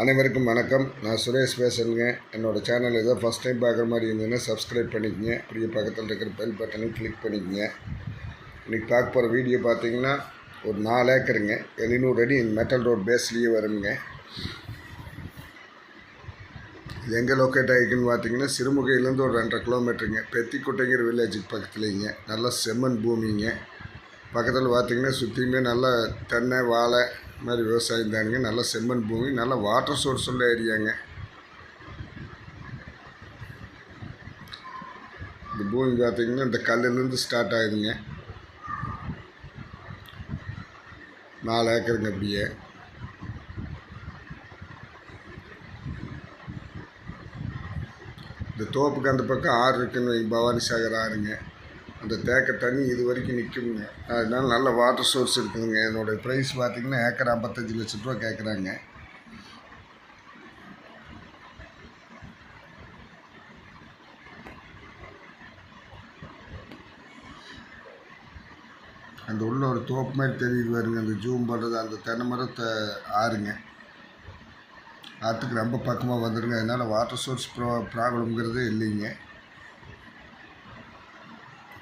அனைவருக்கும் வணக்கம். நான் சுரேஷ் பேசுகிறேங்க என்னோடய சேனல் ஏதோ ஃபஸ்ட் டைம் பார்க்குற மாதிரி இருந்ததுன்னா சப்ஸ்கிரைப் பண்ணிக்கங்க. அப்படியே பக்கத்தில் இருக்கிற பெல் பட்டனையும் கிளிக் பண்ணிக்கங்க. இன்றைக்கி பார்க்க போகிற வீடியோ பார்த்தீங்கன்னா ஒரு நாலு ஏக்கருங்க. எழுநூறு அடி மெட்டல் ரோட் பேஸ்லேயே வருங்க. இது எங்கே லொக்கேட் ஆகிருக்குன்னு பார்த்தீங்கன்னா சிறுமுகையிலேருந்து ஒரு ரெண்டரை கிலோமீட்டருங்க பெத்திக்குட்டைங்கிற வில்லேஜுக்கு பக்கத்துலேங்க. நல்லா செம்மண் பூமிங்க. பக்கத்தில் பார்த்திங்கன்னா சுற்றியுமே நல்லா தென்னை வாழை மாதிரி விவசாயம் தானுங்க நல்ல செம்மண் பூமி நல்ல வாட்டர் சோர்ஸ் உள்ள ஏரியாங்க இந்த பூமி பார்த்தீங்கன்னா இந்த கல்லுலேருந்து ஸ்டார்ட் ஆகுதுங்க. நாலு ஏக்கருங்க அப்படியே. இந்த தோப்புக்கு அந்த பக்கம் ஆறு இருக்குன்னு பவானி சாகர் ஆறுங்க. அந்த தேக்க தண்ணி இது வரைக்கும் நிற்குங்க அதனால நல்ல வாட்டர் சோர்ஸ் இருக்குதுங்க. என்னோடய ப்ரைஸ் பார்த்தீங்கன்னா ஏக்கர் ஐம்பத்தஞ்சு லட்சம் ரூபா கேட்குறாங்க அந்த உள்ள ஒரு தோப்பு மாதிரி தெரியுது பாருங்க. அந்த ஜூம் பண்ணுறது அந்த தென்னை மரத்தை ஆறுங்க. ஆற்றுக்கு ரொம்ப பக்கமாக வந்துடுங்க அதனால் வாட்டர் சோர்ஸ் ப்ரா ப்ராப்ளம்ங்கிறதே இல்லைங்க.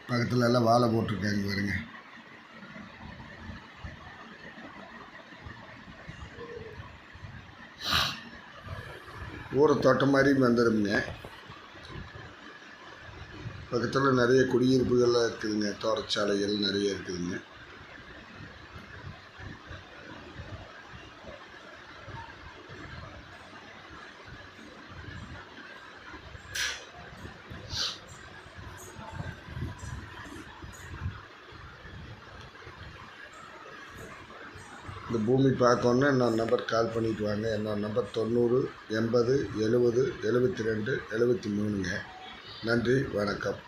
பக்கத்தில் எல்லாம் வாழை போட்டிருக்காங்க பாருங்க. ஊரை தோட்டம் மாதிரியும் வந்துடுங்க பக்கத்தில் நிறைய குடியிருப்புகள்லாம் இருக்குதுங்க. தோட்டச்சாலைகள் நிறைய இருக்குதுங்க. இந்த பூமி பார்க்கணுன்னா என்னோட நம்பர் கால் பண்ணிட்டு வாங்க. என்னோடய நம்பர் தொண்ணூறு எண்பது எழுபது எழுபத்தி ரெண்டு எழுபத்தி மூணுங்க. நன்றி வணக்கம்.